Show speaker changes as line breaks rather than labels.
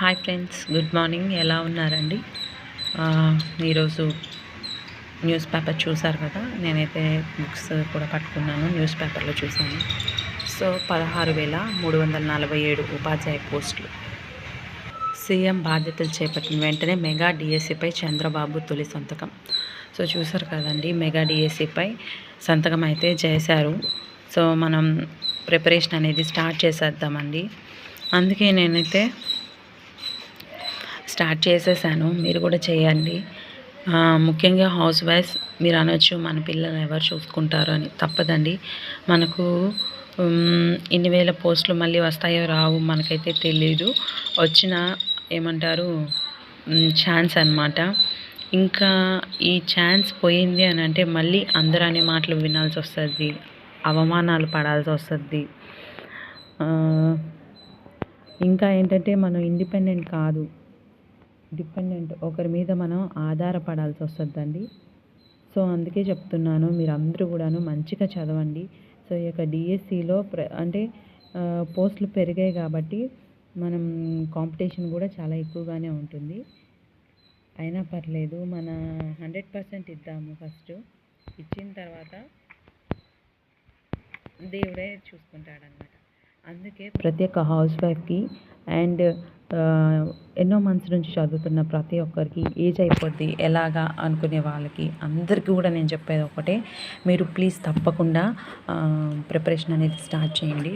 Hi friends good morning. ఎలా ఉన్నారండి? ఈరోజు న్యూస్ పేపర్ చూసారు కదా? నేనైతే బుక్స్ కూడా పట్టుకున్నాను న్యూస్ పేపర్లో చూసాను సో పదహారు వేల మూడు వందల నలభై ఏడు ఉపాధ్యాయ పోస్టులు. సీఎం బాధ్యతలు చేపట్టిన వెంటనే మెగా డిఎస్సిపై చంద్రబాబు తొలి సంతకం. సో చూసారు కదండి మెగా డిఎస్సిపై సంతకం అయితే చేశారు. సో మనం ప్రిపరేషన్ అనేది స్టార్ట్ చేసేద్దామండి. అందుకే నేనైతే స్టార్ట్ చేసేసాను. మీరు కూడా చేయండి. ముఖ్యంగా హౌస్ వైఫ్స్ మీరు అనొచ్చు మన పిల్లలు ఎవరు చూసుకుంటారు అని. తప్పదండి. మనకు ఇన్ని వేల పోస్టులు మళ్ళీ వస్తాయో రావు మనకైతే తెలియదు వచ్చిన ఏమంటారు ఛాన్స్ అన్నమాట. ఇంకా ఈ ఛాన్స్ పోయింది అని అంటే మళ్ళీ అందరూ అనే మాటలు వినాల్సి వస్తుంది. అవమానాలు పడాల్సి వస్తుంది. ఇంకా ఏంటంటే మనం ఇండిపెండెంట్ కాదు. డిపెండెంట్. ఒకరి మీద మనం ఆధారపడాల్సి వస్తుందండి. సో అందుకే చెప్తున్నాను మీరు అందరూ కూడాను మంచిగా చదవండి. సో ఈ యొక్క డిఎస్సిలో ప్ర అంటే పోస్టులు పెరిగాయి కాబట్టి మనం కాంపిటీషన్ కూడా చాలా ఎక్కువగానే ఉంటుంది. అయినా పర్లేదు మన హండ్రెడ్ పర్సెంట్ ఇద్దాము ఫస్ట్. ఇచ్చిన తర్వాత దేవుడే చూసుకుంటాడనమాట అందుకే ప్రతి ఒక్క హౌస్ వైఫ్కి అండ్ ఎన్నో మంత్స్ నుంచి చదువుతున్న ప్రతి ఒక్కరికి ఏజ్ అయిపోద్ది ఎలాగా అనుకునే వాళ్ళకి అందరికీ కూడా నేను చెప్పేది ఒకటే. మీరు ప్లీజ్ తప్పకుండా ప్రిపరేషన్ అనేది స్టార్ట్ చేయండి.